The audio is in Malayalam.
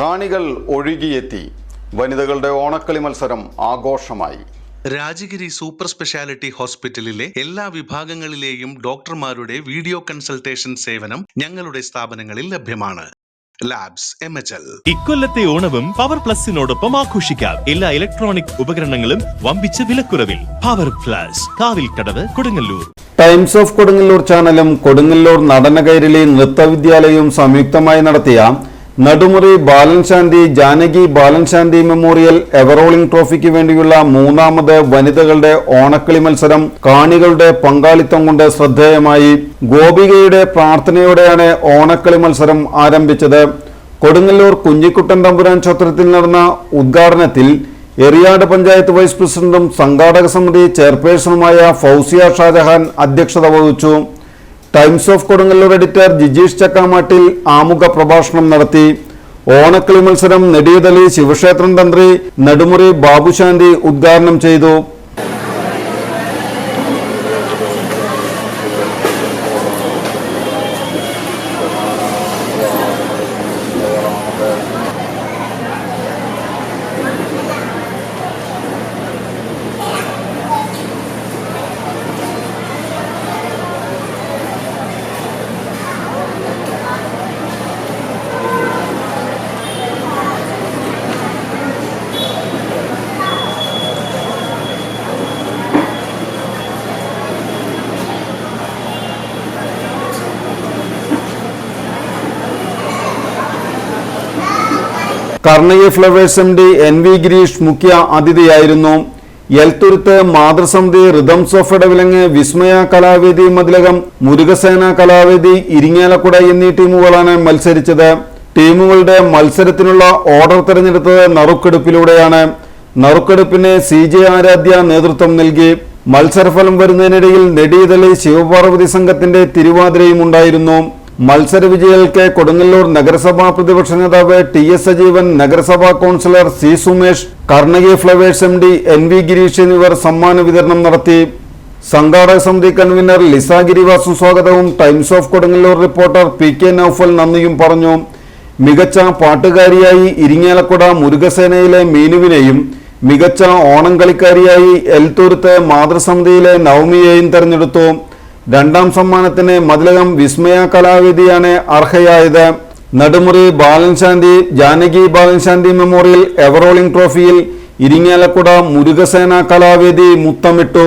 കാണികൾ ഒഴുകിയെത്തി. വനിതകളുടെ ഓണക്കളി മത്സരം ആഘോഷമായി. രാജഗിരി സൂപ്പർ സ്പെഷ്യാലിറ്റി ഹോസ്പിറ്റലിലെ എല്ലാ വിഭാഗങ്ങളിലെയും ഡോക്ടർമാരുടെ വീഡിയോ കൺസൾട്ടേഷൻ സേവനം ഞങ്ങളുടെ സ്ഥാപനങ്ങളിൽ ലഭ്യമാണ്. Labs M H L. ഇക്കൊല്ലത്തെ ഓണവും പവർ പ്ലസിനോടൊപ്പം ആഘോഷിക്കാം. എല്ലാ ഇലക്ട്രോണിക് ഉപകരണങ്ങളും വമ്പിച്ച വിലക്കുറവിൽ. Power plus Kavilkadavu Kodungallur. Times of Kodungallur ചാനലും കൊടുങ്ങല്ലൂർ നടനകൈരളി നൃത്തവിദ്യാലയവും സംയുക്തമായി നടത്തിയ Nadumuri Balanshanthi Janaki Balanshanthi memorial ever rolling ട്രോഫിക്ക് വേണ്ടിയുള്ള മൂന്നാമത് വനിതകളുടെ ഓണക്കളി മത്സരം കാണികളുടെ പങ്കാളിത്തം കൊണ്ട് ശ്രദ്ധേയമായി. ഗോപികയുടെ പ്രാർത്ഥനയോടെയാണ് ഓണക്കളി മത്സരം ആരംഭിച്ചത്. കൊടുങ്ങല്ലൂർ കുഞ്ഞിക്കുട്ടൻ തമ്പുരാൻ ക്ഷേത്രത്തിൽ നടന്ന ഉദ്ഘാടനത്തിൽ എറിയാട് പഞ്ചായത്ത് വൈസ് പ്രസിഡന്റും സംഘാടക സമിതി ചെയർപേഴ്സണുമായ ഫൗസിയ ഷാജഹാൻ അധ്യക്ഷത വഹിച്ചു. Times of Kodungallur editor Jijeesh Chakkamattil ആമുഖ പ്രഭാഷണം നടത്തി. ഓണക്കളി മത്സരം നെടിയതലി ശിവക്ഷേത്രം തന്ത്രി നെടുമുറി ബാബുശാന്തി ഉദ്ഘാടനം ചെയ്തു. Karnaya flowers M D N V Girish മുഖ്യ അതിഥിയായിരുന്നു. എൽത്തുരുത്ത് മാതൃസമിതി റിതംസ് ഓഫ് ഇടവിലങ്ങ് വിസ്മയ കലാവേദി മതിലകം മുരുകസേന കലാവേദി ഇരിങ്ങാലക്കുട എന്നീ ടീമുകളാണ് മത്സരിച്ചത്. ടീമുകളുടെ മത്സരത്തിനുള്ള ഓർഡർ തിരഞ്ഞെടുത്തത് നറുക്കെടുപ്പിലൂടെയാണ്. നറുക്കെടുപ്പിന് സി ജെ ആരാധ്യ നേതൃത്വം നൽകി. മത്സരഫലം വരുന്നതിനിടയിൽ നെടിയതലി ശിവപാർവതി സംഘത്തിന്റെ തിരുവാതിരയും ഉണ്ടായിരുന്നു. മത്സര വിജയികൾക്ക് കൊടുങ്ങല്ലൂർ നഗരസഭാ പ്രതിപക്ഷ നേതാവ് ടി എസ് സജീവൻ നഗരസഭാ councillor C Sumesh Karnaki flowers M D N V Gireesh എന്നിവർ സമ്മാന വിതരണം നടത്തി. സംഘാടക സമിതി കൺവീനർ ലിസ ഗിരിവാസു സ്വാഗതവും Times of Kodungallur reporter P K Noufal നന്ദിയും പറഞ്ഞു. മികച്ച പാട്ടുകാരിയായി ഇരിങ്ങാലക്കുട മുരുകസേനയിലെ മീനുവിനെയും മികച്ച ഓണം കളിക്കാരിയായി എൽത്തൂരത്ത് മാതൃസമിതിയിലെ നവമിയെയും തെരഞ്ഞെടുത്തു. രണ്ടാം സമ്മാനത്തിന് മതിലകം വിസ്മയ കലാവേദിയാണ് അർഹയായത്. Nadumuri Balanshanthi Janaki Balanshanthi memorial ever rolling ട്രോഫിയിൽ ഇരിങ്ങാലക്കുട മുരുകസേന കലാവേദി മുത്തമിട്ടു.